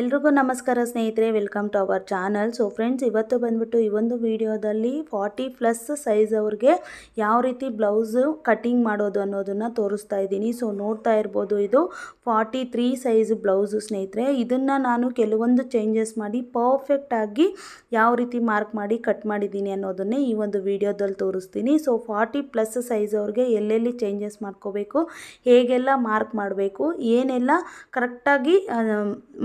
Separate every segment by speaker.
Speaker 1: ಎಲ್ರಿಗೂ ನಮಸ್ಕಾರ ಸ್ನೇಹಿತರೆ welcome to our channel so friends ಇವತ್ತು ಬಂದ್ಬಿಟ್ಟು ಈ ಒಂದು ವಿಡಿಯೋದಲ್ಲಿ ಫಾರ್ಟಿ ಪ್ಲಸ್ ಸೈಜ್ ಅವ್ರಿಗೆ ಯಾವ ರೀತಿ ಬ್ಲೌಸು ಕಟಿಂಗ್ ಮಾಡೋದು ಅನ್ನೋದನ್ನು ತೋರಿಸ್ತಾ ಇದ್ದೀನಿ. ಸೊ ನೋಡ್ತಾ ಇರ್ಬೋದು ಇದು ಫಾರ್ಟಿ ತ್ರೀ ಸೈಜ್ ಬ್ಲೌಸು ಸ್ನೇಹಿತರೆ. ಇದನ್ನು ನಾನು ಕೆಲವೊಂದು ಚೇಂಜಸ್ ಮಾಡಿ ಪರ್ಫೆಕ್ಟಾಗಿ ಯಾವ ರೀತಿ ಮಾರ್ಕ್ ಮಾಡಿ ಕಟ್ ಮಾಡಿದ್ದೀನಿ ಅನ್ನೋದನ್ನೇ ಈ ಒಂದು ವಿಡಿಯೋದಲ್ಲಿ ತೋರಿಸ್ತೀನಿ. ಸೊ ಫಾರ್ಟಿ ಪ್ಲಸ್ ಸೈಜ್ ಅವ್ರಿಗೆ ಎಲ್ಲೆಲ್ಲಿ ಚೇಂಜಸ್ ಮಾಡ್ಕೋಬೇಕು, ಹೇಗೆಲ್ಲ ಮಾರ್ಕ್ ಮಾಡಬೇಕು, ಏನೆಲ್ಲ ಕರೆಕ್ಟಾಗಿ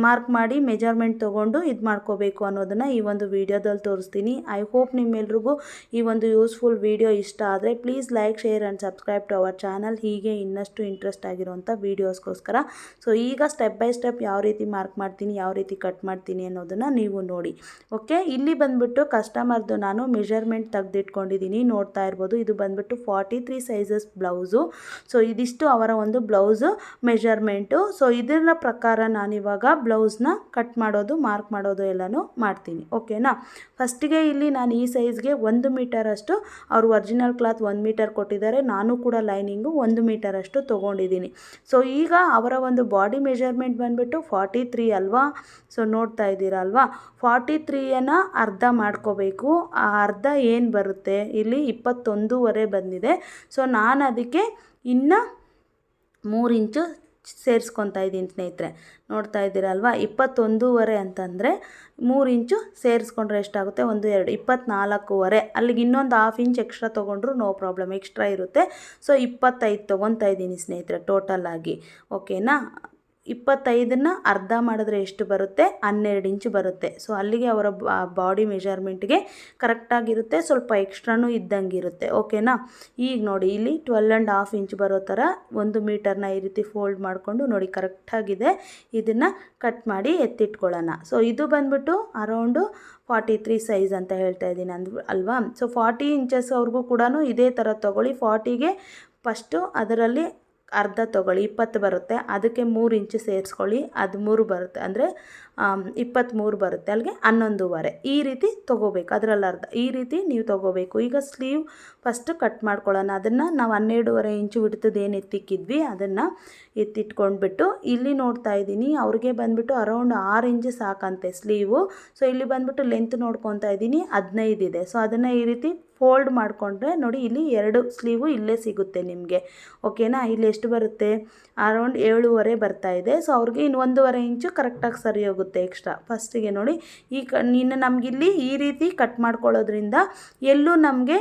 Speaker 1: ಮಾರ್ಕ್ ಮಾಡಿ ಮೆಜರ್ಮೆಂಟ್ ತೊಗೊಂಡು ಇದು ಮಾಡ್ಕೋಬೇಕು ಅನ್ನೋದನ್ನು ಈ ಒಂದು ವಿಡಿಯೋದಲ್ಲಿ ತೋರಿಸ್ತೀನಿ. ಐ ಹೋಪ್ ನಿಮ್ಮೆಲ್ರಿಗೂ ಈ ಒಂದು ಯೂಸ್ಫುಲ್ ವಿಡಿಯೋ ಇಷ್ಟ ಆದರೆ please like share and subscribe to our channel ಹೀಗೆ ಇನ್ನಷ್ಟು ಇಂಟ್ರೆಸ್ಟ್ ಆಗಿರುವಂಥ ವೀಡಿಯೋಸ್ಗೋಸ್ಕರ ಸೊ ಈಗ ಸ್ಟೆಪ್ ಬೈ ಸ್ಟೆಪ್ ಯಾವ ರೀತಿ ಮಾರ್ಕ್ ಮಾಡ್ತೀನಿ, ಯಾವ ರೀತಿ ಕಟ್ ಮಾಡ್ತೀನಿ ಅನ್ನೋದನ್ನು ನೀವು ನೋಡಿ. ಓಕೆ ಇಲ್ಲಿ ಬಂದ್ಬಿಟ್ಟು ಕಸ್ಟಮರ್ದು ನಾನು ಮೆಜರ್ಮೆಂಟ್ ತೆಗೆದಿಟ್ಕೊಂಡಿದ್ದೀನಿ. ನೋಡ್ತಾ ಇರ್ಬೋದು, ಇದು ಬಂದ್ಬಿಟ್ಟು forty three sizes blouse so ಇದಿಷ್ಟು ಅವರ ಒಂದು ಬ್ಲೌಸು ಮೆಜರ್ಮೆಂಟು ಸೊ ಇದರ ಪ್ರಕಾರ ನಾನಿವಾಗ ಬ್ಲೌಸ್ನ ಕಟ್ ಮಾಡೋದು ಮಾರ್ಕ್ ಮಾಡೋದು ಎಲ್ಲನೂ ಮಾಡ್ತೀನಿ ಓಕೆನಾ ಫಸ್ಟಿಗೆ ಇಲ್ಲಿ ನಾನು ಈ ಸೈಜ್ಗೆ ಒಂದು ಮೀಟರಷ್ಟು ಅವರು ಒರಿಜಿನಲ್ ಕ್ಲಾತ್ ಒಂದು ಮೀಟರ್ ಕೊಟ್ಟಿದ್ದಾರೆ, ನಾನು ಕೂಡ ಲೈನಿಂಗು ಒಂದು ಮೀಟರಷ್ಟು ತೊಗೊಂಡಿದ್ದೀನಿ. ಸೊ ಈಗ ಅವರ ಒಂದು ಬಾಡಿ ಮೆಜರ್ಮೆಂಟ್ ಬಂದುಬಿಟ್ಟು ಫಾರ್ಟಿ ತ್ರೀ ಅಲ್ವಾ? ಸೊ ನೋಡ್ತಾ ಇದ್ದೀರಾ ಅಲ್ವಾ? ಫಾರ್ಟಿ ತ್ರೀಯನ್ನು ಅರ್ಧ ಮಾಡ್ಕೋಬೇಕು, ಆ ಅರ್ಧ ಏನು ಬರುತ್ತೆ? ಇಲ್ಲಿ ಇಪ್ಪತ್ತೊಂದೂವರೆ ಬಂದಿದೆ. ಸೊ ನಾನು ಅದಕ್ಕೆ ಇನ್ನು ಮೂರು ಇಂಚು ಸೇರಿಸ್ಕೊತಾ ಇದ್ದೀನಿ ಸ್ನೇಹಿತರೆ. ನೋಡ್ತಾ ಇದ್ದೀರಲ್ವ? ಇಪ್ಪತ್ತೊಂದೂವರೆ ಅಂತಂದರೆ ಮೂರು ಇಂಚು ಸೇರಿಸ್ಕೊಂಡ್ರೆ ಎಷ್ಟಾಗುತ್ತೆ? ಒಂದು, ಎರಡು ಇಪ್ಪತ್ತ್ನಾಲ್ಕೂವರೆ ಅಲ್ಲಿಗೆ ಇನ್ನೊಂದು ಹಾಫ್ ಇಂಚ್ ಎಕ್ಸ್ಟ್ರಾ ತೊಗೊಂಡ್ರು ನೋ ಪ್ರಾಬ್ಲಮ್ ಎಕ್ಸ್ಟ್ರಾ ಇರುತ್ತೆ. ಸೊ ಇಪ್ಪತ್ತೈದು ತೊಗೊತಾ ಇದ್ದೀನಿ ಸ್ನೇಹಿತರೆ ಟೋಟಲ್ ಆಗಿ. ಓಕೆನಾ ಇಪ್ಪತ್ತೈದನ್ನು ಅರ್ಧ ಮಾಡಿದ್ರೆ ಎಷ್ಟು ಬರುತ್ತೆ? ಹನ್ನೆರಡು ಇಂಚು ಬರುತ್ತೆ. ಸೊ ಅಲ್ಲಿಗೆ ಅವರ ಬಾಡಿ ಮೆಜರ್ಮೆಂಟ್ಗೆ ಕರೆಕ್ಟಾಗಿರುತ್ತೆ ಸ್ವಲ್ಪ ಎಕ್ಸ್ಟ್ರಾನೂ ಇದ್ದಂಗೆ ಇರುತ್ತೆ. ಓಕೆನಾ ಈಗ ನೋಡಿ, ಇಲ್ಲಿ ಟ್ವೆಲ್ ಆ್ಯಂಡ್ ಹಾಫ್ ಇಂಚ್ ಬರೋ ಥರ ಒಂದು ಮೀಟರ್ನ ಈ ರೀತಿ ಫೋಲ್ಡ್ ಮಾಡಿಕೊಂಡು ನೋಡಿ ಕರೆಕ್ಟಾಗಿದೆ ಇದನ್ನು ಕಟ್ ಮಾಡಿ ಎತ್ತಿಟ್ಕೊಳ್ಳೋಣ. ಸೊ ಇದು ಬಂದ್ಬಿಟ್ಟು ಅರೌಂಡು ಫಾರ್ಟಿ ತ್ರೀ ಸೈಜ್ ಅಂತ ಹೇಳ್ತಾ ಇದ್ದೀನಿ ಅಂದ್, ಅಲ್ವಾ? ಸೊ ಫಾರ್ಟಿ ಇಂಚಸ್ ಅವ್ರಿಗೂ ಕೂಡ ಇದೇ ಥರ ತೊಗೊಳ್ಳಿ. ಫಾರ್ಟಿಗೆ ಫಸ್ಟು ಅದರಲ್ಲಿ ಅರ್ಧ ತೊಗೊಳ್ಳಿ, ಇಪ್ಪತ್ತು ಬರುತ್ತೆ. ಅದಕ್ಕೆ ಮೂರು ಇಂಚು ಸೇರಿಸ್ಕೊಳ್ಳಿ ಅದು ಮೂರು ಬರುತ್ತೆ. ಅಂದರೆ ಇಪ್ಪತ್ತ್ಮೂರು ಬರುತ್ತೆ ಅಲ್ಲಿಗೆ ಹನ್ನೊಂದುವರೆ. ಈ ರೀತಿ ತೊಗೋಬೇಕು. ಅದರಲ್ಲಿ ಅರ್ಧ. ಈ ರೀತಿ ನೀವು ತೊಗೋಬೇಕು. ಈಗ ಸ್ಲೀವ್ ಫಸ್ಟು ಕಟ್ ಮಾಡ್ಕೊಳ್ಳೋಣ. ಅದನ್ನು ನಾವು ಹನ್ನೆರಡೂವರೆ ಇಂಚು ಬಿಡ್ತದೆ ಏನು ಎತ್ತಿಕ್ಕಿದ್ವಿ, ಅದನ್ನು ಎತ್ತಿಟ್ಕೊಂಡ್ಬಿಟ್ಟು ಇಲ್ಲಿ ನೋಡ್ತಾ ಇದ್ದೀನಿ. ಅವ್ರಿಗೆ ಬಂದುಬಿಟ್ಟು ಅರೌಂಡ್ ಆರು ಇಂಚು ಸಾಕಂತೆ ಸ್ಲೀವು. ಸೊ, ಇಲ್ಲಿ ಬಂದುಬಿಟ್ಟು ಲೆಂತ್ ನೋಡ್ಕೊತಾ ಇದ್ದೀನಿ. ಹದಿನೈದು ಇದೆ. ಸೊ, ಅದನ್ನು ಈ ರೀತಿ ಫೋಲ್ಡ್ ಮಾಡಿಕೊಂಡ್ರೆ ನೋಡಿ ಇಲ್ಲಿ ಎರಡು ಸ್ಲೀವು ಇಲ್ಲೇ ಸಿಗುತ್ತೆ ನಿಮಗೆ. ಓಕೆನಾ? ಇಲ್ಲಿ ಎಷ್ಟು ಬರುತ್ತೆ? ಅರೌಂಡ್ ಏಳುವರೆ ಬರ್ತಾ ಇದೆ. ಸೊ ಅವ್ರಿಗೆ ಇನ್ನು ಒಂದೂವರೆ ಇಂಚು ಕರೆಕ್ಟಾಗಿ ಸರಿ ಹೋಗುತ್ತೆ ಎಕ್ಸ್ಟ್ರಾ ಫಸ್ಟಿಗೆ ನೋಡಿ, ಈ ಕ ಇನ್ನು ನಮಗಿಲ್ಲಿ ಈ ರೀತಿ ಕಟ್ ಮಾಡ್ಕೊಳ್ಳೋದ್ರಿಂದ ಎಲ್ಲೂ ನಮಗೆ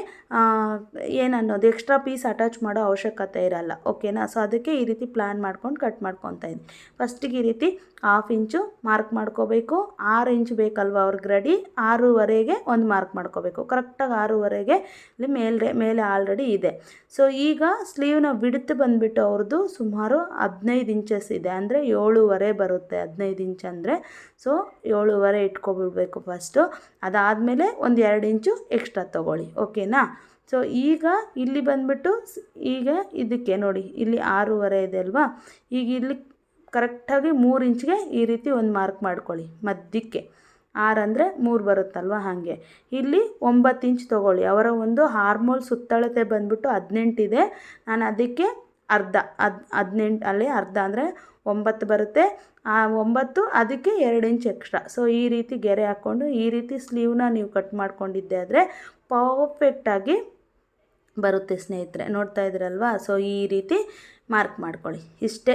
Speaker 1: ಏನನ್ನೋದು ಎಕ್ಸ್ಟ್ರಾ ಪೀಸ್ ಅಟ್ಯಾಚ್ ಮಾಡೋ ಅವಶ್ಯಕತೆ ಇರಲ್ಲ ಓಕೆನಾ ಸೊ ಅದಕ್ಕೆ ಈ ರೀತಿ ಪ್ಲ್ಯಾನ್ ಮಾಡ್ಕೊಂಡು ಕಟ್ ಮಾಡ್ಕೊತಾ ಇದ್ದೀನಿ ಫಸ್ಟಿಗೆ ಈ ರೀತಿ ಹಾಫ್ ಇಂಚು ಮಾರ್ಕ್ ಮಾಡ್ಕೋಬೇಕು, ಆರು ಇಂಚು ಬೇಕಲ್ವ ಅವ್ರ ರೆಡಿ ಆರೂವರೆಗೆ ಒಂದು ಮಾರ್ಕ್ ಮಾಡ್ಕೋಬೇಕು. ಕರೆಕ್ಟಾಗಿ ಆರೂವರೆಗೆ ಇಲ್ಲಿ ಮೇಲೆ ಮೇಲೆ ಆಲ್ರೆಡಿ ಇದೆ. ಸೊ ಈಗ ಸ್ಲೀವ್ನ ಬಿಡ್ತು ಬಂದುಬಿಟ್ಟು ಅವ್ರದ್ದು ಸುಮಾರು ಹದಿನೈದು ಇಂಚಸ್ ಇದೆ. ಅಂದರೆ ಏಳುವರೆ ಬರುತ್ತೆ ಹದಿನೈದು ಇಂಚ್ ಅಂದರೆ. ಸೊ ಏಳುವರೆ ಇಟ್ಕೊಬಿಡ್ಬೇಕು ಫಸ್ಟು ಅದಾದಮೇಲೆ ಒಂದು ಎರಡು ಇಂಚು ಎಕ್ಸ್ಟ್ರಾ ತೊಗೊಳ್ಳಿ ಓಕೆನಾ ಸೊ ಈಗ ಇಲ್ಲಿ ಬಂದುಬಿಟ್ಟು ಈಗ ಇದಕ್ಕೆ ನೋಡಿ, ಇಲ್ಲಿ ಆರೂವರೆ ಇದೆ ಅಲ್ವಾ? ಈಗ ಇಲ್ಲಿ ಕರೆಕ್ಟಾಗಿ ಮೂರು ಇಂಚ್ಗೆ ಈ ರೀತಿ ಒಂದು ಮಾರ್ಕ್ ಮಾಡ್ಕೊಳ್ಳಿ, ಮಧ್ಯಕ್ಕೆ. ಆರು ಅಂದರೆ ಮೂರು ಬರುತ್ತಲ್ವ ಹಾಗೆ? ಇಲ್ಲಿ ಒಂಬತ್ತು ಇಂಚ್ ತೊಗೊಳ್ಳಿ, ಅವರ ಒಂದು ಹಾರ್ಮೋಲ್ ಸುತ್ತಳತೆ ಬಂದ್ಬಿಟ್ಟು ಹದಿನೆಂಟಿದೆ ನಾನು ಅದಕ್ಕೆ ಅರ್ಧ, ಹದ್, ಹದಿನೆಂಟು, ಅಲ್ಲಿ ಅರ್ಧ ಅಂದರೆ ಒಂಬತ್ತು ಬರುತ್ತೆ. ಆ ಒಂಬತ್ತು, ಅದಕ್ಕೆ ಎರಡು ಇಂಚ್ ಎಕ್ಸ್ಟ್ರಾ ಸೊ ಈ ರೀತಿ ಗೆರೆ ಹಾಕ್ಕೊಂಡು ಈ ರೀತಿ ಸ್ಲೀವ್ನ ನೀವು ಕಟ್ ಮಾಡ್ಕೊಂಡಿದ್ದೆ ಆದರೆ ಪರ್ಫೆಕ್ಟಾಗಿ ಬರುತ್ತೆ ಸ್ನೇಹಿತರೆ, ನೋಡ್ತಾ ಇದ್ರಲ್ವಾ ಸೊ ಈ ರೀತಿ ಮಾರ್ಕ್ ಮಾಡ್ಕೊಳ್ಳಿ. ಇಷ್ಟೇ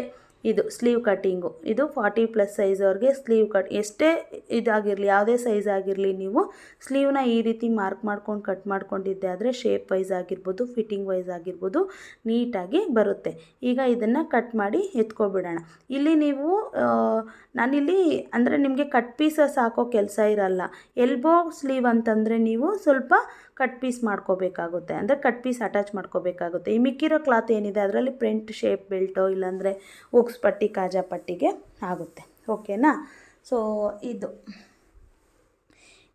Speaker 1: ಇದು ಸ್ಲೀವ್ ಕಟ್ಟಿಂಗು ಇದು ಫಾರ್ಟಿ ಪ್ಲಸ್ ಸೈಜ್ ಅವ್ರಿಗೆ ಸ್ಲೀವ್ ಕಟ್ ಎಷ್ಟೇ ಇದಾಗಿರಲಿ, ಯಾವುದೇ ಸೈಜ್ ಆಗಿರಲಿ ನೀವು ಸ್ಲೀವ್ನ ಈ ರೀತಿ ಮಾರ್ಕ್ ಮಾಡ್ಕೊಂಡು ಕಟ್ ಮಾಡ್ಕೊಂಡಿದ್ದೆ ಆದರೆ ಶೇಪ್ ವೈಸ್ ಆಗಿರ್ಬೋದು ಫಿಟ್ಟಿಂಗ್ ವೈಸ್ ಆಗಿರ್ಬೋದು ನೀಟಾಗಿ ಬರುತ್ತೆ. ಈಗ ಇದನ್ನು ಕಟ್ ಮಾಡಿ ಎತ್ಕೊಬಿಡೋಣ. ಇಲ್ಲಿ ನೀವು ನಾನಿಲ್ಲಿ ಅಂದರೆ ನಿಮಗೆ ಕಟ್ ಪೀಸಸ್ ಹಾಕೋ ಕೆಲಸ ಇರಲ್ಲ. ಎಲ್ಬೋ ಸ್ಲೀವ್ ಅಂತಂದರೆ ನೀವು ಸ್ವಲ್ಪ ಕಟ್ ಪೀಸ್ ಮಾಡ್ಕೋಬೇಕಾಗುತ್ತೆ, ಅಂದರೆ ಕಟ್ ಪೀಸ್ ಅಟ್ಯಾಚ್ ಮಾಡ್ಕೋಬೇಕಾಗುತ್ತೆ. ಈ ಮಿಕ್ಕಿರೋ ಕ್ಲಾತ್ ಏನಿದೆ, ಅದರಲ್ಲಿ ಪ್ರಿಂಟ್ ಶೇಪ್ ಬೆಲ್ಟೋ ಇಲ್ಲಾಂದರೆ ಉಕ್ಸ್ ಪಟ್ಟಿ, ಕಾಜಾ ಪಟ್ಟಿಗೆ ಆಗುತ್ತೆ. ಓಕೆನಾ ಸೊ ಇದು.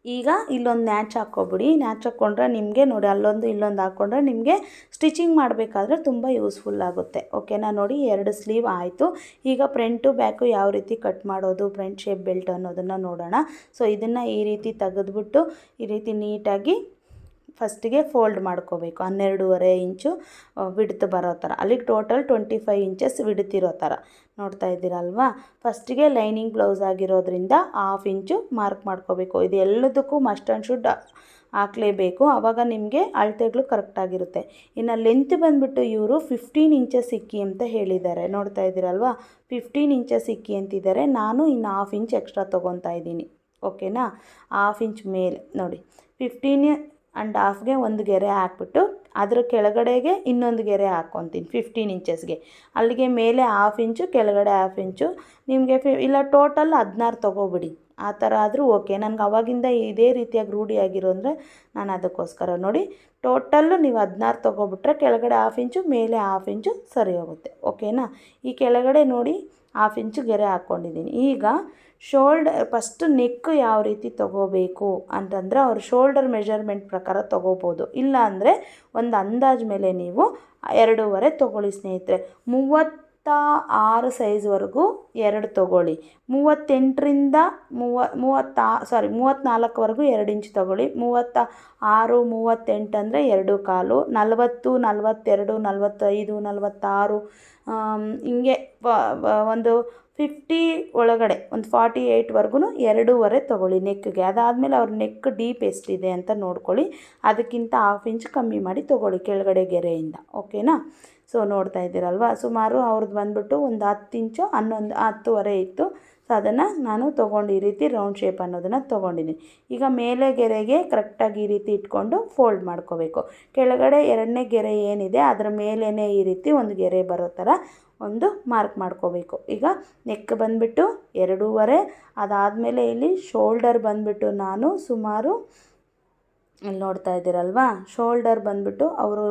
Speaker 1: ಈಗ ಇಲ್ಲೊಂದು ನ್ಯಾಚ್ ಹಾಕ್ಕೊಬಿಡಿ. ನ್ಯಾಚ್ ಹಾಕ್ಕೊಂಡ್ರೆ ನಿಮಗೆ ನೋಡಿ, ಅಲ್ಲೊಂದು ಇಲ್ಲೊಂದು ಹಾಕ್ಕೊಂಡ್ರೆ ನಿಮಗೆ ಸ್ಟಿಚಿಂಗ್ ಮಾಡಬೇಕಾದ್ರೆ ತುಂಬ ಯೂಸ್ಫುಲ್ ಆಗುತ್ತೆ. ಓಕೆನಾ ನೋಡಿ, ಎರಡು ಸ್ಲೀವ್ ಆಯಿತು. ಈಗ ಫ್ರಂಟು ಬ್ಯಾಕು ಯಾವ ರೀತಿ ಕಟ್ ಮಾಡೋದು ಫ್ರಂಟ್ ಶೇಪ್ ಬೆಲ್ಟ್ ಅನ್ನೋದನ್ನು ನೋಡೋಣ. ಸೊ ಇದನ್ನು ಈ ರೀತಿ ತೆಗೆದ್ಬಿಟ್ಟು ಈ ರೀತಿ ನೀಟಾಗಿ ಫಸ್ಟಿಗೆ ಫೋಲ್ಡ್ ಮಾಡ್ಕೋಬೇಕು. ಹನ್ನೆರಡೂವರೆ ಇಂಚು ವಿಡ್ತ್ ಬರೋ ಥರ. ಅಲ್ಲಿಗೆ ಟೋಟಲ್ ಟ್ವೆಂಟಿ ಫೈವ್ ಇಂಚಸ್ ವಿಡ್ತಿರೋ ಥರ. ನೋಡ್ತಾ ಇದ್ದೀರಲ್ವಾ? ಫಸ್ಟಿಗೆ ಲೈನಿಂಗ್ ಬ್ಲೌಸ್ ಆಗಿರೋದ್ರಿಂದ ಹಾಫ್ ಇಂಚು ಮಾರ್ಕ್ ಮಾಡ್ಕೋಬೇಕು. ಇದು ಎಲ್ಲದಕ್ಕೂ ಮಸ್ಟ್ ಆ್ಯಂಡ್ ಶುಡ್ ಹಾಕಲೇಬೇಕು. ಆವಾಗ ನಿಮಗೆ ಅಳತೆಗಳು ಕರೆಕ್ಟಾಗಿರುತ್ತೆ ಇನ್ನು ಲೆಂತ್ ಬಂದುಬಿಟ್ಟು ಇವರು ಫಿಫ್ಟೀನ್ ಇಂಚಸ್ ಇಕ್ಕಿ ಅಂತ ಹೇಳಿದ್ದಾರೆ. ನೋಡ್ತಾ ಇದ್ದೀರಲ್ವಾ? ಫಿಫ್ಟೀನ್ ಇಂಚಸ್ ಇಕ್ಕಿ ಅಂತಿದ್ದಾರೆ. ನಾನು ಇನ್ನು ಹಾಫ್ ಇಂಚ್ ಎಕ್ಸ್ಟ್ರಾ ತೊಗೊತಾ ಇದ್ದೀನಿ. ಓಕೆನಾ? ಹಾಫ್ ಇಂಚ್ ಮೇಲೆ. ನೋಡಿ. ಫಿಫ್ಟೀನ್ ಆ್ಯಂಡ್ ಹಾಫ್ಗೆ ಒಂದು ಗೆರೆ ಹಾಕ್ಬಿಟ್ಟು ಅದರ ಕೆಳಗಡೆಗೆ ಇನ್ನೊಂದು ಗೆರೆ ಹಾಕ್ಕೊತೀನಿ ಫಿಫ್ಟೀನ್ ಇಂಚಸ್ಗೆ ಅಲ್ಲಿಗೆ ಮೇಲೆ ಹಾಫ್ ಇಂಚು ಕೆಳಗಡೆ ಹಾಫ್ ಇಂಚು ನಿಮಗೆ ಫಿ ಇಲ್ಲ ಟೋಟಲ್ ಹದಿನಾರು ತೊಗೊಬಿಡಿ. ಆ ಥರ ಆದರೂ ಓಕೆ ನನಗೆ ಅವಾಗಿಂದ ಇದೇ ರೀತಿಯಾಗಿ ರೂಢಿಯಾಗಿರೋ ಅಂದರೆ ನಾನು ಅದಕ್ಕೋಸ್ಕರ ನೋಡಿ. ಟೋಟಲ್ಲು ನೀವು ಹದಿನಾರು ತೊಗೊಬಿಟ್ರೆ ಕೆಳಗಡೆ ಹಾಫ್ ಇಂಚು ಮೇಲೆ ಹಾಫ್ ಇಂಚು ಸರಿ ಹೋಗುತ್ತೆ. ಓಕೆನಾ ಈ ಕೆಳಗಡೆ ನೋಡಿ ಹಾಫ್ ಇಂಚು ಗೆರೆ ಹಾಕ್ಕೊಂಡಿದ್ದೀನಿ. ಈಗ ಶೋಲ್ಡರ್ ಫಸ್ಟ್ ನೆಕ್ ಯಾವ ರೀತಿ ತೊಗೋಬೇಕು ಅಂತಂದರೆ ಅವ್ರ ಶೋಲ್ಡರ್ ಮೆಷರ್ಮೆಂಟ್ ಪ್ರಕಾರ ತೊಗೋಬೋದು. ಇಲ್ಲ ಅಂದರೆ ಒಂದು ಅಂದಾಜು ಮೇಲೆ ನೀವು ಎರಡೂವರೆ ತೊಗೊಳ್ಳಿ ಸ್ನೇಹಿತರೆ. ಮೂವತ್ತ ಆರು ಸೈಜ್ವರೆಗೂ ಎರಡು ತೊಗೊಳ್ಳಿ. ಮೂವತ್ತೆಂಟರಿಂದ ಮೂವ, ಮೂವತ್ತಾ ಸಾರಿ ಮೂವತ್ತ್ನಾಲ್ಕವರೆಗೂ ಎರಡು ಇಂಚ್ ತೊಗೊಳ್ಳಿ. ಮೂವತ್ತ ಆರು ಮೂವತ್ತೆಂಟು ಅಂದರೆ ಎರಡು ಕಾಲು. ನಲವತ್ತು, ನಲವತ್ತೆರಡು, ನಲವತ್ತೈದು, ನಲವತ್ತಾರು ಹಿಂಗೆ ಒಂದು ಫಿಫ್ಟಿ ಒಳಗಡೆ, ಒಂದು ಫಾರ್ಟಿ ಏಯ್ಟ್ವರೆಗೂ ಎರಡೂವರೆ ತೊಗೊಳ್ಳಿ ನೆಕ್ಗೆ ಅದಾದಮೇಲೆ ಅವ್ರ ನೆಕ್ ಡೀಪ್ ಎಷ್ಟಿದೆ ಅಂತ ನೋಡ್ಕೊಳ್ಳಿ. ಅದಕ್ಕಿಂತ ಹಾಫ್ ಇಂಚ್ ಕಮ್ಮಿ ಮಾಡಿ ತೊಗೊಳ್ಳಿ ಕೆಳಗಡೆ ಗೆರೆಯಿಂದ ಓಕೆನಾ ಸೊ ನೋಡ್ತಾ ಇದ್ದೀರಲ್ವ? ಸುಮಾರು ಅವ್ರದ್ದು ಬಂದುಬಿಟ್ಟು ಒಂದು ಹತ್ತು ಇಂಚು ಹನ್ನೊಂದು, ಹತ್ತುವರೆ ಇತ್ತು. ಸೊ ಅದನ್ನು ನಾನು ತೊಗೊಂಡು ಈ ರೀತಿ ರೌಂಡ್ ಶೇಪ್ ಅನ್ನೋದನ್ನು ತೊಗೊಂಡಿದ್ದೀನಿ ಈಗ ಮೇಲೆ ಗೆರೆಗೆ ಕರೆಕ್ಟಾಗಿ ಈ ರೀತಿ ಇಟ್ಕೊಂಡು ಫೋಲ್ಡ್ ಮಾಡ್ಕೋಬೇಕು. ಕೆಳಗಡೆ ಎರಡನೇ ಗೆರೆ ಏನಿದೆ, ಅದರ ಮೇಲೇ ಈ ರೀತಿ ಒಂದು ಗೆರೆ ಬರೋ ಥರ ಒಂದು ಮಾರ್ಕ್ ಮಾಡ್ಕೋಬೇಕು. ಈಗ ನೆಕ್ ಬಂದುಬಿಟ್ಟು ಎರಡೂವರೆ, ಅದಾದಮೇಲೆ ಇಲ್ಲಿ ಶೋಲ್ಡರ್ ಬಂದುಬಿಟ್ಟು ನಾನು ಸುಮಾರು, ಇಲ್ಲಿ ನೋಡ್ತಾ ಇದ್ದೀರಲ್ವಾ? ಶೋಲ್ಡರ್ ಬಂದುಬಿಟ್ಟು ಅವರು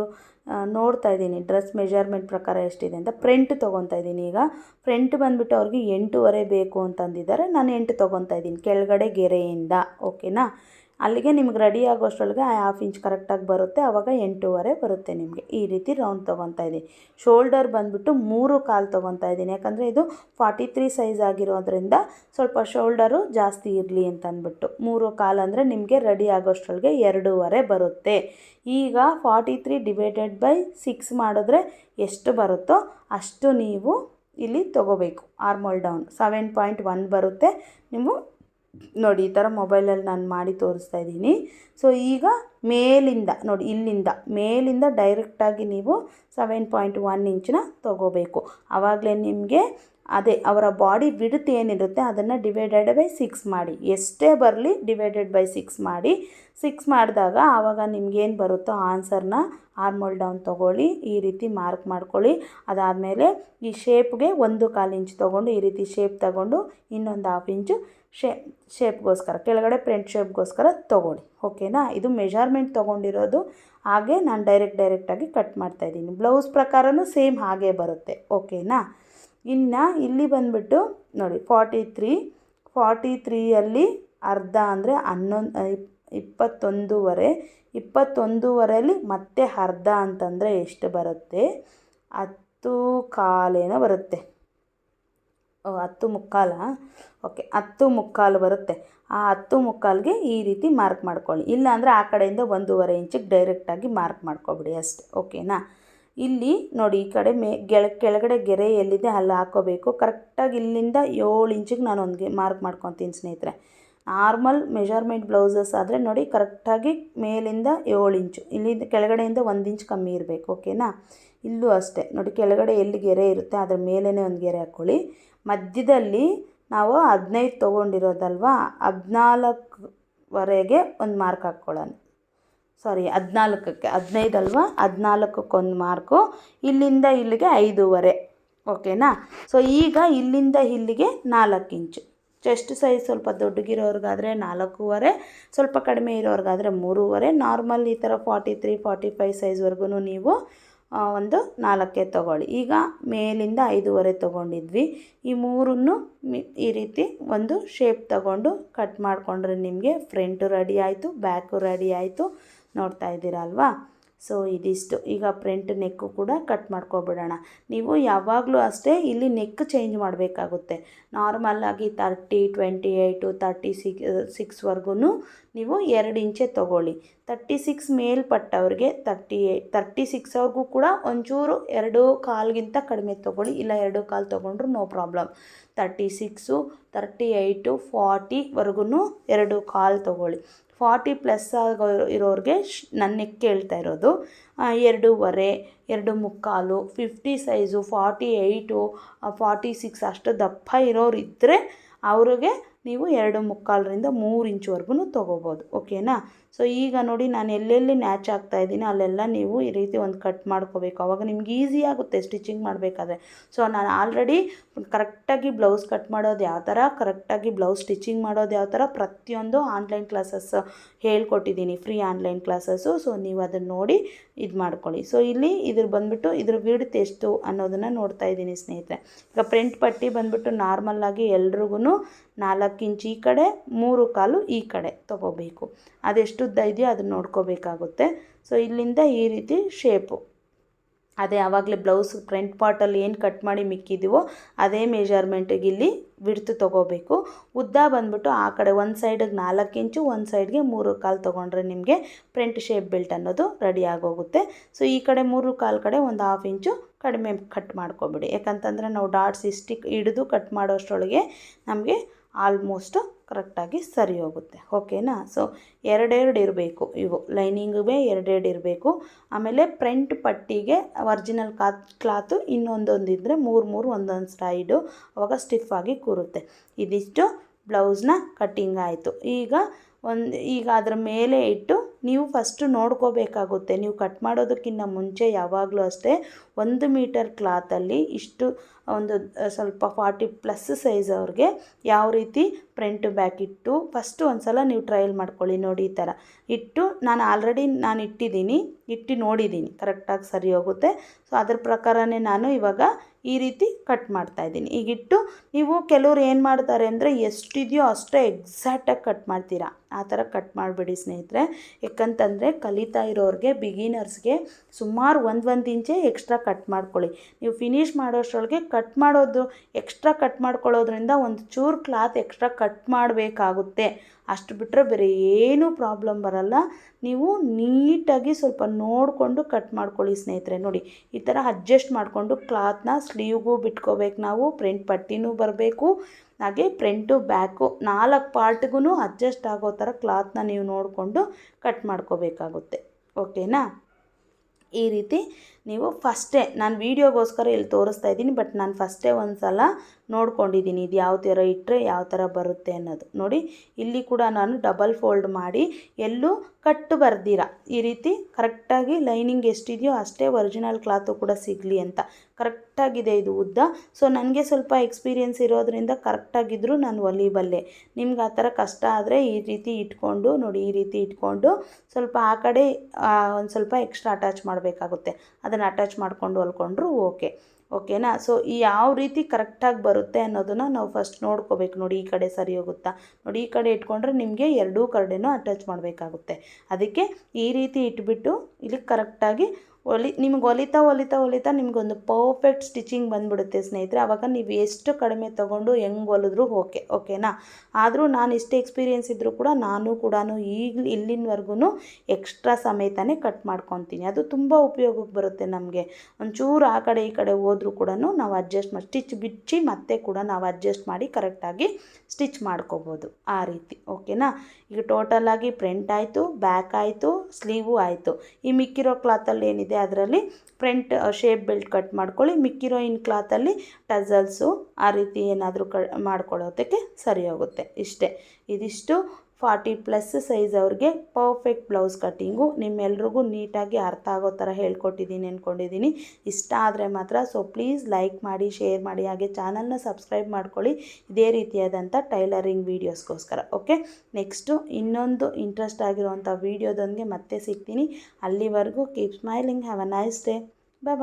Speaker 1: ನೋಡ್ತಾ ಇದ್ದೀನಿ. ಡ್ರೆಸ್ ಮೆಜರ್ಮೆಂಟ್ ಪ್ರಕಾರ ಎಷ್ಟಿದೆ ಅಂತ. ಫ್ರಂಟ್ ತೊಗೊತಾ ಇದ್ದೀನಿ ಈಗ. ಫ್ರಂಟ್ ಬಂದುಬಿಟ್ಟು ಅವ್ರಿಗೆ ಎಂಟೂವರೆ ಬೇಕು ಅಂತಂದಿದ್ದಾರೆ. ನಾನು ಎಂಟು ತೊಗೊತಾ ಇದ್ದೀನಿ. ಕೆಳಗಡೆ ಗೆರೆಯಿಂದ. ಓಕೆನಾ ಅಲ್ಲಿಗೆ ನಿಮ್ಗೆ ರೆಡಿ ಆಗೋಷ್ಟರೊಳಗೆ ಹಾಫ್ ಇಂಚ್ ಕರೆಕ್ಟಾಗಿ ಬರುತ್ತೆ. ಆವಾಗ ಎಂಟೂವರೆ ಬರುತ್ತೆ ನಿಮಗೆ. ಈ ರೀತಿ ರೌಂಡ್ ತೊಗೊತಾ ಇದ್ದೀನಿ ಶೋಲ್ಡರ್ ಬಂದುಬಿಟ್ಟು ಮೂರು ಕಾಲು ತೊಗೊತಾ ಇದ್ದೀನಿ ಯಾಕಂದರೆ ಇದು ಫಾರ್ಟಿ ತ್ರೀ ಸೈಜ್ ಆಗಿರೋದ್ರಿಂದ ಸ್ವಲ್ಪ ಶೋಲ್ಡರು ಜಾಸ್ತಿ ಇರಲಿ ಅಂತ ಅಂದ್ಬಿಟ್ಟು ಮೂರು ಕಾಲು ಅಂದರೆ ನಿಮಗೆ ರೆಡಿ ಆಗೋಷ್ಟರೊಳಗೆ ಎರಡೂವರೆ ಬರುತ್ತೆ. ಈಗ forty three divided by six ಮಾಡಿದ್ರೆ ಎಷ್ಟು ಬರುತ್ತೋ ಅಷ್ಟು ನೀವು ಇಲ್ಲಿ ತೊಗೋಬೇಕು. Armhole down seven point one ಬರುತ್ತೆ. ನೀವು ನೋಡಿ, ಈ ಥರ ಮೊಬೈಲಲ್ಲಿ ನಾನು ಮಾಡಿ ತೋರಿಸ್ತಾ ಇದ್ದೀನಿ. ಸೊ ಈಗ ಮೇಲಿಂದ, ನೋಡಿ, ಇಲ್ಲಿಂದ, ಮೇಲಿಂದ ಡೈರೆಕ್ಟಾಗಿ ನೀವು ಸೆವೆನ್ ಪಾಯಿಂಟ್ ಒನ್ ಇಂಚನ್ನ ತೊಗೋಬೇಕು. ಆವಾಗಲೇ ನಿಮಗೆ ಅದೇ ಅವರ ಬಾಡಿ ವಿಡ್ತ್ ಏನಿರುತ್ತೆ ಅದನ್ನು ಡಿವೈಡೆಡ್ ಬೈ ಸಿಕ್ಸ್ ಮಾಡಿ. ಎಷ್ಟೇ ಬರಲಿ ಡಿವೈಡೆಡ್ ಬೈ ಸಿಕ್ಸ್ ಮಾಡಿ. ಸಿಕ್ಸ್ ಮಾಡಿದಾಗ ಆವಾಗ ನಿಮ್ಗೇನು ಬರುತ್ತೋ ಆನ್ಸರ್ನ ಆರ್ಮೋಲ್ ಡೌನ್ ತೊಗೊಳ್ಳಿ, ಈ ರೀತಿ ಮಾರ್ಕ್ ಮಾಡ್ಕೊಳ್ಳಿ. ಅದಾದಮೇಲೆ ಈ ಶೇಪ್ಗೆ ಒಂದು ಕಾಲು ಇಂಚು ತೊಗೊಂಡು, ಈ ರೀತಿ ಶೇಪ್ ತಗೊಂಡು ಇನ್ನೊಂದು ಹಾಫ್ ಇಂಚು ಶೇ, ಶೇಪ್ಗೋಸ್ಕರ, ಕೆಳಗಡೆ ಪ್ರಿಂಟ್ ಶೇಪ್ಗೋಸ್ಕರ ತೊಗೊಳ್ಳಿ, ಓಕೆನಾ? ಇದು ಮೆಜರ್ಮೆಂಟ್ ತೊಗೊಂಡಿರೋದು. ಹಾಗೆ ನಾನು ಡೈರೆಕ್ಟ್ ಡೈರೆಕ್ಟಾಗಿ ಕಟ್ ಮಾಡ್ತಾಯಿದ್ದೀನಿ ಬ್ಲೌಸ್ ಪ್ರಕಾರನೂ ಸೇಮ್ ಹಾಗೆ ಬರುತ್ತೆ, ಓಕೆನಾ? ಇನ್ನು ಇಲ್ಲಿ ಬಂದುಬಿಟ್ಟು ನೋಡಿ ಫಾರ್ಟಿ ತ್ರೀ ಫಾರ್ಟಿ ತ್ರೀಯಲ್ಲಿ ಅರ್ಧ ಅಂದರೆ ಹನ್ನೊಂದು ಇಪ್ಪತ್ತೊಂದೂವರೆ ಇಪ್ಪತ್ತೊಂದೂವರೆಯಲ್ಲಿ ಮತ್ತೆ ಅರ್ಧ ಅಂತಂದರೆ ಎಷ್ಟು ಬರುತ್ತೆ? ಹತ್ತು ಕಾಲೇನೋ ಬರುತ್ತೆ. ಹತ್ತು ಮುಕ್ಕಾಲ? ಓಕೆ, ಹತ್ತು ಮುಕ್ಕಾಲು ಬರುತ್ತೆ. ಆ ಹತ್ತು ಮುಕ್ಕಾಲಿಗೆ ಈ ರೀತಿ ಮಾರ್ಕ್ ಮಾಡ್ಕೊಳ್ಳಿ. ಇಲ್ಲಾಂದರೆ ಆ ಕಡೆಯಿಂದ ಒಂದೂವರೆ ಇಂಚಿಗೆ ಡೈರೆಕ್ಟಾಗಿ ಮಾರ್ಕ್ ಮಾಡ್ಕೊಬಿಡಿ ಅಷ್ಟೆ. ಓಕೆನಾ ಇಲ್ಲಿ ನೋಡಿ, ಈ ಕಡೆ ಮೇ ಗೆಳ ಕೆಳಗಡೆ ಗೆರೆ ಎಲ್ಲಿದೆ ಅಲ್ಲಿ ಹಾಕೋಬೇಕು. ಕರೆಕ್ಟಾಗಿ ಇಲ್ಲಿಂದ ಏಳು ಇಂಚಿಗೆ ನಾನು ಒಂದು ಮಾರ್ಕ್ ಮಾಡ್ಕೊತೀನಿ ಸ್ನೇಹಿತರೆ. ನಾರ್ಮಲ್ ಮೆಷರ್ಮೆಂಟ್ ಬ್ಲೌಸಸ್ ಆದರೆ ನೋಡಿ ಕರೆಕ್ಟಾಗಿ ಮೇಲಿಂದ ಏಳು ಇಂಚು ಇಲ್ಲಿಂದ ಕೆಳಗಡೆಯಿಂದ ಒಂದು ಇಂಚ್ ಕಮ್ಮಿ ಇರಬೇಕು. ಓಕೆನಾ ಇಲ್ಲೂ ಅಷ್ಟೇ. ನೋಡಿ, ಕೆಳಗಡೆ ಎಲ್ಲಿ ಗೆರೆ ಇರುತ್ತೆ, ಅದ್ರ ಮೇಲೇ ಒಂದು ಗೆರೆ ಹಾಕ್ಕೊಳ್ಳಿ. ಮಧ್ಯದಲ್ಲಿ ನಾವು ಹದಿನೈದು ತೊಗೊಂಡಿರೋದಲ್ವಾ? ಹದಿನಾಲ್ಕುವರೆಗೆ ಒಂದು ಮಾರ್ಕ್ ಹಾಕ್ಕೊಳ್ಳೋಣ. ಸಾರಿ ಹದಿನಾಲ್ಕಕ್ಕೆ. ಹದಿನೈದು ಅಲ್ವಾ? ಹದಿನಾಲ್ಕಕ್ಕೊಂದು ಮಾರ್ಕು ಇಲ್ಲಿಂದ ಇಲ್ಲಿಗೆ ಐದೂವರೆ. ಓಕೆನಾ ಸೊ ಈಗ ಇಲ್ಲಿಂದ ಇಲ್ಲಿಗೆ ನಾಲ್ಕು ಇಂಚು. ಚೆಸ್ಟ್ ಸೈಜ್ ಸ್ವಲ್ಪ ದೊಡ್ಡಗಿರೋರ್ಗಾದರೆ ನಾಲ್ಕೂವರೆ. ಸ್ವಲ್ಪ ಕಡಿಮೆ ಇರೋರ್ಗಾದರೆ ಮೂರುವರೆ. ನಾರ್ಮಲ್ ಈ ಥರ ಫಾರ್ಟಿ ತ್ರೀ ಫಾರ್ಟಿ ಫೈವ್ ಸೈಜ್ವರೆಗೂ ನೀವು ಒಂದು ನಾಲ್ಕೇ ತೊಗೊಳ್ಳಿ. ಈಗ ಮೇಲಿಂದ ಐದೂವರೆ ತೊಗೊಂಡಿದ್ವಿ. ಈ ಮೂರನ್ನು ಈ ರೀತಿ ಒಂದು ಶೇಪ್ ತಗೊಂಡು ಕಟ್ ಮಾಡಿಕೊಂಡ್ರೆ ನಿಮಗೆ ಫ್ರಂಟು ರೆಡಿ ಆಯಿತು ಬ್ಯಾಕು ರೆಡಿ ಆಯಿತು. ನೋಡ್ತಾ ಇದ್ದೀರಾ ಅಲ್ವಾ ಸೊ ಇದಿಷ್ಟು. ಈಗ ಫ್ರಂಟ್ ನೆಕ್ಕು ಕೂಡ ಕಟ್ ಮಾಡ್ಕೊಬಿಡೋಣ. ನೀವು ಯಾವಾಗಲೂ ಅಷ್ಟೇ ಇಲ್ಲಿ ನೆಕ್ ಚೇಂಜ್ ಮಾಡಬೇಕಾಗುತ್ತೆ. ನಾರ್ಮಲ್ಲಾಗಿ thirty twenty eight thirty six ಸಿಕ್ಸ್ವರೆಗೂ ನೀವು ಎರಡು ಇಂಚೆ ತೊಗೊಳ್ಳಿ. ತರ್ಟಿ ಸಿಕ್ಸ್ ಮೇಲ್ಪಟ್ಟವ್ರಿಗೆ ತರ್ಟಿ ಏಯ್ಟ್ ತರ್ಟಿ ಸಿಕ್ಸ್ವರೆಗೂ ಕೂಡ ಒಂಚೂರು ಎರಡು ಕಾಲ್ಗಿಂತ ಕಡಿಮೆ ತೊಗೊಳ್ಳಿ. ಇಲ್ಲ, ಎರಡು ಕಾಲು ತೊಗೊಂಡ್ರು no problem thirty six thirty eight ಫಾರ್ಟಿವರೆಗೂ ಎರಡು ಕಾಲು ತೊಗೊಳ್ಳಿ. ಫಾರ್ಟಿ ಪ್ಲಸ್ ಆಗೋ ಇರೋರಿಗೆ ಶ್ ನನ್ನ ಕೇಳ್ತಾ ಇರೋದು ಎರಡೂವರೆ, ಎರಡು ಮುಕ್ಕಾಲು, fifty size, forty eight forty six ಅಷ್ಟು ದಪ್ಪ ಇರೋರು ಇದ್ದರೆ ಅವ್ರಿಗೆ ನೀವು ಎರಡು ಮುಕ್ಕಾಲರಿಂದ ಮೂರು ಇಂಚ್ವರೆಗೂ ತೊಗೋಬೋದು, ಓಕೆನಾ? ಸೊ ಈಗ ನೋಡಿ ನಾನು ಎಲ್ಲೆಲ್ಲಿ ನ್ಯಾಚ್ ಆಗ್ತಾ ಇದ್ದೀನಿ, ಅಲ್ಲೆಲ್ಲ ನೀವು ಈ ರೀತಿ ಒಂದು ಕಟ್ ಮಾಡ್ಕೋಬೇಕು. ಅವಾಗ ನಿಮ್ಗೆ ಈಸಿ ಆಗುತ್ತೆ ಸ್ಟಿಚಿಂಗ್ ಮಾಡಬೇಕಾದ್ರೆ. ಸೊ ನಾನು ಆಲ್ರೆಡಿ ಕರೆಕ್ಟಾಗಿ ಬ್ಲೌಸ್ ಕಟ್ ಮಾಡೋದು ಯಾವ ಥರ ಕರೆಕ್ಟಾಗಿ ಬ್ಲೌಸ್ ಸ್ಟಿಚಿಂಗ್ ಮಾಡೋದು ಯಾವ ಥರ, ಪ್ರತಿಯೊಂದು ಆನ್ಲೈನ್ ಕ್ಲಾಸಸ್ ಹೇಳ್ಕೊಟ್ಟಿದ್ದೀನಿ ಫ್ರೀ ಆನ್ಲೈನ್ ಕ್ಲಾಸಸ್ಸು ಸೊ ನೀವು ಅದನ್ನು ನೋಡಿ ಇದು ಮಾಡ್ಕೊಳ್ಳಿ. ಸೊ ಇಲ್ಲಿ ಇದ್ರ ಬಂದುಬಿಟ್ಟು ಇದ್ರ ವಿಡ್ತ್ ಎಷ್ಟು ಅನ್ನೋದನ್ನು ನೋಡ್ತಾ ಇದ್ದೀನಿ ಸ್ನೇಹಿತರೆ. ಈಗ ಪ್ರಿಂಟ್ ಪಟ್ಟಿ ಬಂದ್ಬಿಟ್ಟು ನಾರ್ಮಲ್ಲಾಗಿ ಎಲ್ರಿಗೂ ನಾಲ್ಕು ಇಂಚ್ ಈ ಕಡೆ, ಮೂರು ಕಾಲು ಈ ಕಡೆ ತೊಗೋಬೇಕು. ಅದೆಷ್ಟು ಉದ್ದ ಇದೆಯೋ ಅದನ್ನ ನೋಡ್ಕೋಬೇಕಾಗುತ್ತೆ. ಸೊ ಇಲ್ಲಿಂದ ಈ ರೀತಿ ಶೇಪು ಅದೇ ಯಾವಾಗಲೇ ಬ್ಲೌಸ್ ಫ್ರಂಟ್ ಪಾರ್ಟಲ್ಲಿ ಏನು ಕಟ್ ಮಾಡಿ ಮಿಕ್ಕಿದ್ದೀವೋ ಅದೇ ಮೆಜರ್ಮೆಂಟಿಗೆ ಇಲ್ಲಿ ಬಿಡ್ತು ತೊಗೋಬೇಕು. ಉದ್ದ ಬಂದ್ಬಿಟ್ಟು ಆ ಕಡೆ ಒಂದು ಸೈಡಿಗೆ ನಾಲ್ಕು ಇಂಚು, ಒಂದು ಸೈಡ್ಗೆ ಮೂರು ಕಾಲು ತೊಗೊಂಡ್ರೆ ನಿಮಗೆ ಫ್ರಂಟ್ ಶೇಪ್ ಬೆಲ್ಟ್ ಅನ್ನೋದು ರೆಡಿ ಆಗೋಗುತ್ತೆ. ಸೊ ಈ ಕಡೆ ಮೂರು ಕಾಲು ಕಡೆ ಒಂದು ಹಾಫ್ ಇಂಚು ಕಡಿಮೆ ಕಟ್ ಮಾಡ್ಕೊಬಿಡಿ. ಯಾಕಂತಂದರೆ ನಾವು ಡಾಟ್ಸ್ ಇಷ್ಟಿಕ್ ಹಿಡಿದು ಕಟ್ ಮಾಡೋಷ್ಟರೊಳಗೆ ನಮಗೆ ಆಲ್ಮೋಸ್ಟ್ ಕರೆಕ್ಟಾಗಿ ಸರಿ ಹೋಗುತ್ತೆ. ಓಕೆನಾ? ಸೊ ಎರಡೆರಡು ಇರಬೇಕು ಇವು. ಲೈನಿಂಗುಗೆ ಎರಡೆರಡು ಇರಬೇಕು. ಆಮೇಲೆ ಪ್ರಿಂಟ್ ಪಟ್ಟಿಗೆ ಒರ್ಜಿನಲ್ ಕಾತ್ ಕ್ಲಾತು ಇನ್ನೊಂದೊಂದು ಇದ್ದರೆ ಮೂರು ಮೂರು ಒಂದೊಂದು ಸೈಡು ಅವಾಗ ಸ್ಟಿಫಾಗಿ ಕೂರುತ್ತೆ. ಇದಿಷ್ಟು ಬ್ಲೌಸ್ನ ಕಟ್ಟಿಂಗ್ ಆಯಿತು. ಈಗ ಒಂದು ಈಗ ಅದರ ಮೇಲೆ ಇಟ್ಟು ನೀವು ಫಸ್ಟು ನೋಡ್ಕೋಬೇಕಾಗುತ್ತೆ. ನೀವು ಕಟ್ ಮಾಡೋದಕ್ಕಿಂತ ಮುಂಚೆ ಯಾವಾಗಲೂ ಅಷ್ಟೇ ಒಂದು ಮೀಟರ್ ಕ್ಲಾತಲ್ಲಿ ಇಷ್ಟು, ಒಂದು ಸ್ವಲ್ಪ ಫಾರ್ಟಿ ಪ್ಲಸ್ ಸೈಜ್ ಅವ್ರಿಗೆ ಯಾವ ರೀತಿ ಫ್ರಂಟ್ ಬ್ಯಾಕ್ ಇಟ್ಟು ಫಸ್ಟು ಒಂದು ಸಲ ನೀವು ಟ್ರಯಲ್ ಮಾಡ್ಕೊಳ್ಳಿ ನೋಡಿ ಈ ಥರ ಇಟ್ಟು ನಾನು ಆಲ್ರೆಡಿ ನಾನು ಇಟ್ಟಿದ್ದೀನಿ, ಇಟ್ಟು ನೋಡಿದ್ದೀನಿ. ಕರೆಕ್ಟಾಗಿ ಸರಿ ಹೋಗುತ್ತೆ. ಸೊ ಅದ್ರ ಪ್ರಕಾರನೇ ನಾನು ಇವಾಗ ಈ ರೀತಿ ಕಟ್ ಮಾಡ್ತಾ ಇದ್ದೀನಿ. ಈಗಿಟ್ಟು ನೀವು ಕೆಲವ್ರು ಏನು ಮಾಡ್ತಾರೆ ಅಂದರೆ ಎಷ್ಟಿದೆಯೋ ಅಷ್ಟೇ ಎಕ್ಸಾಕ್ಟಾಗಿ ಕಟ್ ಮಾಡ್ತೀರಾ. ಆ ಥರ ಕಟ್ ಮಾಡಿಬಿಡಿ ಸ್ನೇಹಿತರೆ. ಯಾಕಂತಂದರೆ ಕಲಿತಾ ಇರೋರಿಗೆ ಬಿಗಿನರ್ಸ್ಗೆ ಸುಮಾರು ಒಂದು ಒಂದು ಇಂಚೆ ಎಕ್ಸ್ಟ್ರಾ ಕಟ್ ಮಾಡ್ಕೊಳ್ಳಿ. ನೀವು ಫಿನಿಷ್ ಮಾಡೋಷ್ಟರೊಳಗೆ ಕಟ್ ಮಾಡೋದು ಎಕ್ಸ್ಟ್ರಾ ಕಟ್ ಮಾಡ್ಕೊಳ್ಳೋದ್ರಿಂದ ಒಂದು ಚೂರು ಕ್ಲಾತ್ ಎಕ್ಸ್ಟ್ರಾ ಕಟ್ ಮಾಡಬೇಕಾಗುತ್ತೆ. ಅಷ್ಟು ಬಿಟ್ಟರೆ ಬೇರೆ ಏನೂ ಪ್ರಾಬ್ಲಮ್ ಬರಲ್ಲ. ನೀವು ನೀಟಾಗಿ ಸ್ವಲ್ಪ ನೋಡಿಕೊಂಡು ಕಟ್ ಮಾಡ್ಕೊಳ್ಳಿ ಸ್ನೇಹಿತರೆ. ನೋಡಿ, ಈ ಥರ ಅಡ್ಜಸ್ಟ್ ಮಾಡಿಕೊಂಡು ಕ್ಲಾತ್ನ ಸ್ಲೀವ್ಗೂ ಬಿಟ್ಕೋಬೇಕು ನಾವು ಪ್ರಿಂಟ್ ಪಟ್ಟಿನೂ ಬರಬೇಕು, ಹಾಗೆ ಪ್ರಿಂಟು ಬ್ಯಾಕು ನಾಲ್ಕು ಪಾರ್ಟ್ಗೂ ಅಡ್ಜಸ್ಟ್ ಆಗೋ ಥರ ಕ್ಲಾತ್ನ ನೀವು ನೋಡಿಕೊಂಡು ಕಟ್ ಮಾಡ್ಕೋಬೇಕಾಗುತ್ತೆ. ಓಕೆನಾ ಈ ರೀತಿ ನೀವು ಫಸ್ಟೇ ನಾನು ವೀಡಿಯೋಗೋಸ್ಕರ ಇಲ್ಲಿ ತೋರಿಸ್ತಾ ಇದ್ದೀನಿ ಬಟ್ ನಾನು ಫಸ್ಟೇ ಒಂದು ಸಲ ನೋಡ್ಕೊಂಡಿದ್ದೀನಿ ಇದು ಯಾವ ಥರ ಇಟ್ಟರೆ ಯಾವ ಥರ ಬರುತ್ತೆ ಅನ್ನೋದು. ನೋಡಿ, ಇಲ್ಲಿ ಕೂಡ ನಾನು ಡಬಲ್ ಫೋಲ್ಡ್ ಮಾಡಿ ಎಲ್ಲೂ ಕಟ್ಟು ಬರ್ದಿರ. ಈ ರೀತಿ ಕರೆಕ್ಟಾಗಿ ಲೈನಿಂಗ್ ಎಷ್ಟಿದೆಯೋ ಅಷ್ಟೇ ಒರಿಜಿನಲ್ ಕ್ಲಾತು ಕೂಡ ಸಿಗಲಿ ಅಂತ. ಕರೆಕ್ಟಾಗಿದೆ ಇದು ಉದ್ದ. ಸೊ ನನಗೆ ಸ್ವಲ್ಪ ಎಕ್ಸ್ಪೀರಿಯೆನ್ಸ್ ಇರೋದರಿಂದ ಕರೆಕ್ಟಾಗಿದ್ದರೂ ನಾನು ಹೊಲಿಬಲ್ಲೆ ನಿಮ್ಗೆ ಆ ಥರ ಕಷ್ಟ ಆದರೆ ಈ ರೀತಿ ಇಟ್ಕೊಂಡು, ನೋಡಿ ಈ ರೀತಿ ಇಟ್ಕೊಂಡು ಸ್ವಲ್ಪ ಆ ಕಡೆ ಒಂದು ಸ್ವಲ್ಪ ಎಕ್ಸ್ಟ್ರಾ ಅಟ್ಯಾಚ್ ಮಾಡಬೇಕಾಗುತ್ತೆ. ಅದನ್ನು ಅಟ್ಯಾಚ್ ಮಾಡ್ಕೊಂಡು ಹೊಲ್ಕೊಂಡ್ರು ಓಕೆ ಓಕೆನಾ? ಸೊ ಈ ಯಾವ ರೀತಿ ಕರೆಕ್ಟಾಗಿ ಬರುತ್ತೆ ಅನ್ನೋದನ್ನು ನಾವು ಫಸ್ಟ್ ನೋಡ್ಕೋಬೇಕು. ನೋಡಿ, ಈ ಕಡೆ ಸರಿ ಹೋಗುತ್ತಾ? ನೋಡಿ, ಈ ಕಡೆ ಇಟ್ಕೊಂಡ್ರೆ ನಿಮಗೆ ಎರಡೂ ಕಡೆನೂ ಅಟ್ಯಾಚ್ ಮಾಡಬೇಕಾಗುತ್ತೆ. ಅದಕ್ಕೆ ಈ ರೀತಿ ಇಟ್ಬಿಟ್ಟು ಇಲ್ಲಿ ಕರೆಕ್ಟಾಗಿ ಹೊಲಿ ನಿಮ್ಗೆ ಹೊಲಿತಾ ಹೊಲಿತಾ ಹೊಲಿತಾ ನಿಮಗೊಂದು ಪರ್ಫೆಕ್ಟ್ ಸ್ಟಿಚಿಂಗ್ ಬಂದ್ಬಿಡುತ್ತೆ ಸ್ನೇಹಿತರೆ. ಆವಾಗ ನೀವು ಎಷ್ಟು ಕಡಿಮೆ ತೊಗೊಂಡು ಹೆಂಗೆ ಹೊಲಿದ್ರು ಓಕೆ, ಓಕೆನಾ? ಆದರೂ ನಾನು ಇಷ್ಟೇ ಎಕ್ಸ್ಪೀರಿಯೆನ್ಸ್ ಇದ್ದರೂ ಕೂಡ ನಾನು ಕೂಡ ಈಗ ಇಲ್ಲಿನವರೆಗೂ ಎಕ್ಸ್ಟ್ರಾ ಸಮೇತನೇ ಕಟ್ ಮಾಡ್ಕೊತೀನಿ. ಅದು ತುಂಬ ಉಪಯೋಗಕ್ಕೆ ಬರುತ್ತೆ ನಮಗೆ. ಒಂಚೂರು ಆ ಕಡೆ ಈ ಕಡೆ ಹೋದರೂ ಕೂಡ ನಾವು ಅಡ್ಜಸ್ಟ್ ಮಾಡಿ ಸ್ಟಿಚ್ ಬಿಚ್ಚಿ ಮತ್ತೆ ಕೂಡ ನಾವು ಅಡ್ಜಸ್ಟ್ ಮಾಡಿ ಕರೆಕ್ಟಾಗಿ ಸ್ಟಿಚ್ ಮಾಡ್ಕೋಬೋದು ಆ ರೀತಿ, ಓಕೆನಾ? ಈಗ ಟೋಟಲಾಗಿ ಪ್ರಿಂಟ್ ಆಯಿತು ಬ್ಯಾಕ್ ಆಯಿತು ಸ್ಲೀವು ಆಯಿತು. ಈ ಮಿಕ್ಕಿರೋ ಕ್ಲಾತಲ್ಲಿ ಏನಿದೆ ಅದರಲ್ಲಿ ಫ್ರಂಟ್ ಶೇಪ್ ಬೆಲ್ಟ್ ಕಟ್ ಮಾಡ್ಕೊಳ್ಳಿ. ಮಿಕ್ಕಿರೋ ಇನ್ ಕ್ಲಾತಲ್ಲಿ ಟಜಲ್ಸು ಆ ರೀತಿ ಏನಾದರೂ ಕ ಮಾಡ್ಕೊಳ್ಳೋದಕ್ಕೆ ಸರಿ ಹೋಗುತ್ತೆ ಇಷ್ಟೇ. ಇದಿಷ್ಟು ಫಾರ್ಟಿ ಪ್ಲಸ್ ಸೈಜ್ ಅವ್ರಿಗೆ ಪರ್ಫೆಕ್ಟ್ ಬ್ಲೌಸ್ ಕಟ್ಟಿಂಗು. ನಿಮ್ಮೆಲ್ರಿಗೂ ನೀಟಾಗಿ ಅರ್ಥ ಆಗೋ ಥರ ಹೇಳ್ಕೊಟ್ಟಿದ್ದೀನಿ ಅಂದ್ಕೊಂಡಿದ್ದೀನಿ ಇಷ್ಟ ಆದರೆ ಮಾತ್ರ ಸೊ ಪ್ಲೀಸ್ ಲೈಕ್ ಮಾಡಿ ಶೇರ್ ಮಾಡಿ, ಹಾಗೆ ಚಾನಲ್ನ ಸಬ್ಸ್ಕ್ರೈಬ್ ಮಾಡ್ಕೊಳ್ಳಿ. ಇದೇ ರೀತಿಯಾದಂಥ ಟೈಲರಿಂಗ್ ವೀಡಿಯೋಸ್ಗೋಸ್ಕರ ಓಕೆ ನೆಕ್ಸ್ಟು ಇನ್ನೊಂದು ಇಂಟ್ರೆಸ್ಟ್ ಆಗಿರುವಂಥ ವೀಡಿಯೋದೊಂದಿಗೆ ಮತ್ತೆ ಸಿಗ್ತೀನಿ. ಅಲ್ಲಿವರೆಗೂ keep smiling have a nice day bye